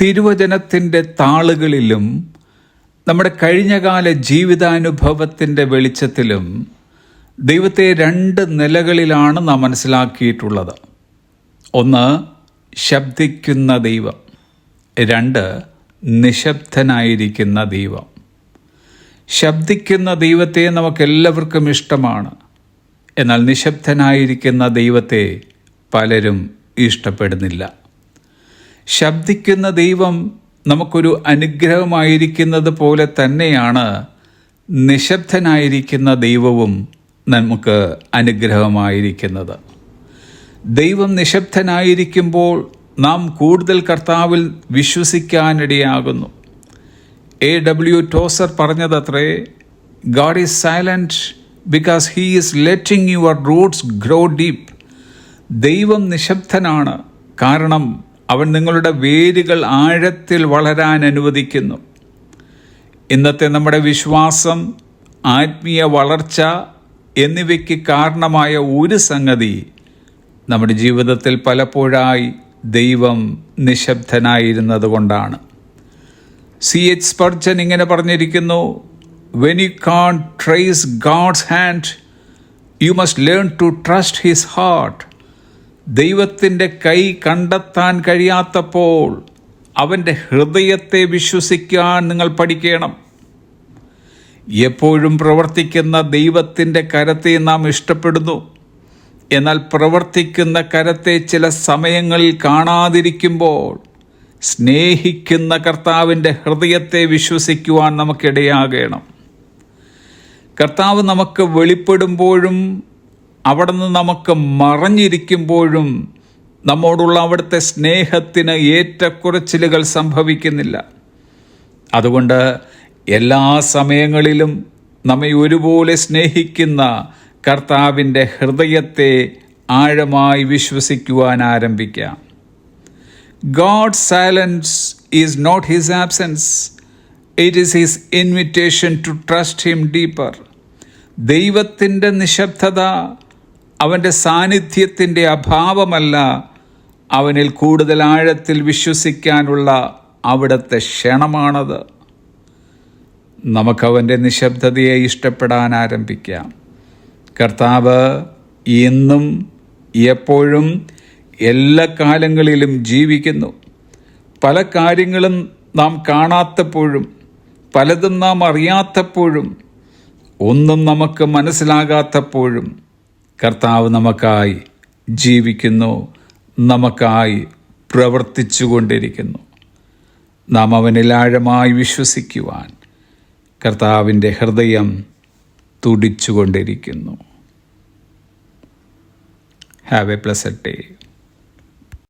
തിരുവചനത്തിന്റെ താളുകളിലും നമ്മുടെ കഴിഞ്ഞകാല ജീവിതാനുഭവത്തിന്റെ വെളിച്ചത്തിലും ദൈവത്തെ രണ്ട് നിലകളിലാണ് നാം മനസ്സിലാക്കിയിട്ടുള്ളത്. ഒന്ന് ശബ്ദിക്കുന്ന ദൈവം. രണ്ട് നിശബ്ദനായിരിക്കുന്ന ദൈവം. ശബ്ദിക്കുന്ന ദൈവത്തെ നമുക്കെല്ലാവർക്കും ഇഷ്ടമാണ്. എന്നാൽ നിശബ്ദനായിരിക്കുന്ന ദൈവത്തെ പലരും ഇഷ്ടപ്പെടുന്നില്ല. ശബ്ദിക്കുന്ന ദൈവം നമുക്കൊരു അനുഗ്രഹമായിരിക്കുന്നത് പോലെ തന്നെയാണ് നിശബ്ദനായിരിക്കുന്ന ദൈവവും നമുക്ക് അനുഗ്രഹമായിരിക്കുന്നത്. ദൈവം നിശബ്ദനായിരിക്കുമ്പോൾ നാം കൂടുതൽ കർത്താവിൽ വിശ്വസിക്കാനിടയാകുന്നു. A W Tozer പറഞ്ഞതത്രേ God is silent because he is letting your roots grow deep. ദൈവം നിശബ്ദനാണ്. കാരണം അവൻ നിങ്ങളുടെ വേരുകൾ ആഴത്തിൽ വളരാൻ അനുവദിക്കുന്നു. ഇന്നത്തെ നമ്മുടെ വിശ്വാസം ആത്മീയ വളർച്ച എന്നിവയ്ക്ക് കാരണമായ ഒരു സംഗതി നമ്മുടെ ജീവിതത്തിൽ പലപ്പോഴായി ദൈവം നിശബ്ദനായിരുന്നത് കൊണ്ടാണ്. സി. എച്ച്. സ്പർജൻ ഇങ്ങനെ പറഞ്ഞിരിക്കുന്നു when you can't trace God's hand you must learn to trust his heart ദൈവത്തിന്റെ കൈ കണ്ടെത്താൻ കഴിയാത്തപ്പോൾ അവന്റെ ഹൃദയത്തെ വിശ്വസിക്കാൻ നിങ്ങൾ പഠിക്കണം. എപ്പോഴും പ്രവർത്തിക്കുന്ന ദൈവത്തിന്റെ കരത്തെ നാം ഇഷ്ടപ്പെടുന്നു. എന്നാൽ പ്രവർത്തിക്കുന്ന കരത്തെ ചില സമയങ്ങളിൽ കാണാതിരിക്കുമ്പോൾ സ്നേഹിക്കുന്ന കർത്താവിന്റെ ഹൃദയത്തെ വിശ്വസിക്കുവാൻ നമുക്കിടയാകണം. കർത്താവ് നമുക്ക് വെളിപ്പെടുമ്പോഴും അവിടെ നിന്ന് നമുക്ക് മറഞ്ഞിരിക്കുമ്പോഴും നമ്മോടുള്ള അവിടുത്തെ സ്നേഹത്തിന് ഏറ്റക്കുറച്ചിലുകൾ സംഭവിക്കുന്നില്ല. അതുകൊണ്ട് എല്ലാ സമയങ്ങളിലും നമ്മെ ഒരുപോലെ സ്നേഹിക്കുന്ന കർത്താവിന്റെ ഹൃദയത്തെ ആഴമായി വിശ്വസിക്കുവാൻ ആരംഭിക്കാം. God silence is not his absence it is his invitation to trust him deeper ദൈവത്തിന്റെ നിശബ്ദത അവന്റെ സാന്നിധ്യത്തിന്റെ അഭാവമല്ല അവനിൽ കൂടുതൽ ആഴത്തിൽ വിശ്വസിക്കാനുള്ള അവിടുത്തെ ക്ഷണമാണത്. നമുക്കവന്റെ നിശബ്ദതയെ ഇഷ്ടപ്പെടാൻ ആരംഭിക്കാം. കർത്താവ് എന്നും എപ്പോഴും എല്ലാ കാലങ്ങളിലും ജീവിക്കുന്നു. പല കാര്യങ്ങളും നാം കാണാത്തപ്പോഴും പലതും നാം അറിയാത്തപ്പോഴും ഒന്നും നമുക്ക് മനസ്സിലാകാത്തപ്പോഴും കർത്താവ് നമുക്കായി ജീവിക്കുന്നു നമുക്കായി പ്രവർത്തിച്ചു കൊണ്ടിരിക്കുന്നു നാം അവനിൽ ആഴമായി വിശ്വസിക്കുവാൻ കർത്താവിന്റെ ഹൃദയം തുടിച്ചുകൊണ്ടിരിക്കുന്നു. Have a blessed day